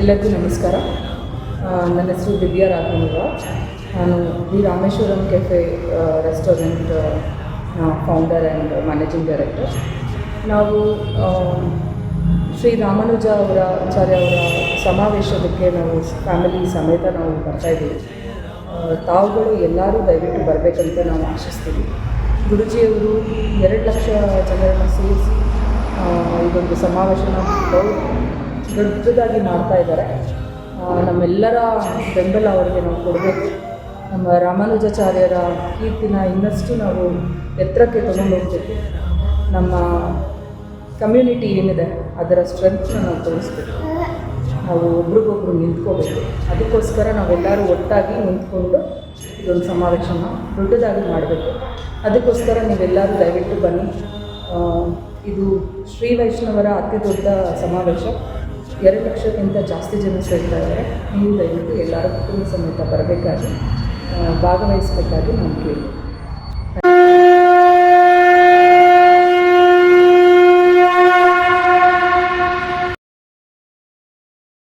ಎಲ್ಲರಿಗೂ ನಮಸ್ಕಾರ. ನನ್ನ ಹೆಸರು ದಿವ್ಯಾ ರಾಘವೇಂದ್ರ. ನಾನು the Rameshwaram cafe restaurant founder and managing director ನಾವು ಶ್ರೀ ರಾಮಾನುಜ ಅವರ, ಆಚಾರ್ಯ ಅವರ ಸಮಾವೇಶದಕ್ಕೆ ನಾವು ಫ್ಯಾಮಿಲಿ ಸಮೇತ ನಾವು ಬರ್ತಾಯಿದ್ದೀವಿ ತಾವುಗಳು ಎಲ್ಲರೂ ದಯವಿಟ್ಟು ಬರಬೇಕಂತ ನಾವು ಆಶಿಸ್ತೀವಿ. ಗುರುಜಿಯವರು ಎರಡು ಲಕ್ಷ ಜನರನ್ನು ಸೇರಿಸಿ ಇದೊಂದು ಸಮಾವೇಶನ ದೊಡ್ಡದಾಗಿ ಮಾಡ್ತಾ ಇದ್ದಾರೆ. ನಮ್ಮೆಲ್ಲರ ಬೆಂಬಲ ಅವರಿಗೆ ನಾವು ಕೊಡಬೇಕು. ನಮ್ಮ ರಾಮಾನುಜಾಚಾರ್ಯರ ಕೀರ್ತಿನ ಇನ್ನಷ್ಟು ನಾವು ಎತ್ತರಕ್ಕೆ ತಗೊಂಡು ಹೋಗ್ಬೇಕು. ನಮ್ಮ ಕಮ್ಯುನಿಟಿ ಏನಿದೆ, ಅದರ ಸ್ಟ್ರೆಂತ್ನ ನಾವು ತೋರಿಸ್ಬೇಕು. ನಾವು ಒಬ್ರಿಗೊಬ್ರು ನಿಂತ್ಕೋಬೇಕು. ಅದಕ್ಕೋಸ್ಕರ ನಾವೆಲ್ಲರೂ ಒಟ್ಟಾಗಿ ನಿಂತ್ಕೊಂಡು ಇದೊಂದು ಸಮಾವೇಶನ ದೊಡ್ಡದಾಗಿ ಮಾಡಬೇಕು. ಅದಕ್ಕೋಸ್ಕರ ನೀವೆಲ್ಲರೂ ದಯವಿಟ್ಟು ಬನ್ನಿ. ಇದು ಶ್ರೀ ವೈಷ್ಣವರ ಅತಿ ದೊಡ್ಡ ಸಮಾವೇಶ. ಎರಡು ಲಕ್ಷಕ್ಕಿಂತ ಜಾಸ್ತಿ ಜನ ಸೇರ್ತಾರೆ ಇದ್ದಾರೆ. ನೀವು ದಯವಿಟ್ಟು ಎಲ್ಲರೂ ಕುಟುಂಬ ಸಮೇತ ಬರಬೇಕಾಗಿ ಭಾಗವಹಿಸಬೇಕಾಗಿ ನಾನು ಕೇಳಿ